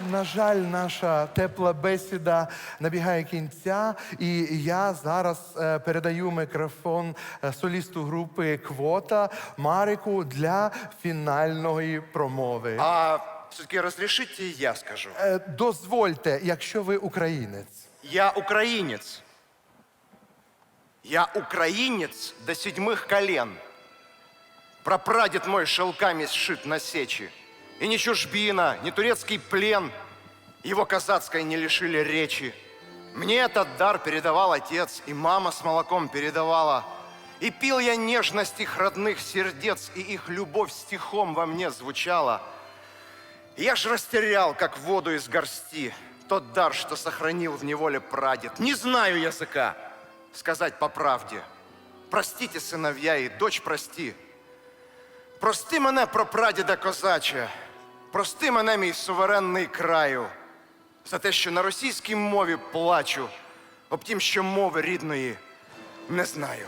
На жаль, наша тепла бесіда набігає кінця, і я зараз е, передаю мікрофон е, солісту групи Квота Марику для фінальної промови. А все-таки разрешите я скажу. Е, дозвольте, якщо ви українець. Я украинец. Я украинец до седьмых колен. Прапрадед мой шелками сшит на сечи. И ни чужбина, ни турецкий плен Его казацкой не лишили речи. Мне этот дар передавал отец, и мама с молоком передавала. И пил я нежность их родных сердец, и их любовь стихом во мне звучала. Я ж растерял, как воду из горсти, тот дар, что сохранил в неволе прадед. Не знаю языка, сказать по правде. Простите, сыновья, и дочь прости. Прости мене, прапрадіда козаче, прости мене, мій суверенний краю, за те, що на російській мові плачу, об тім, що мови рідної не знаю.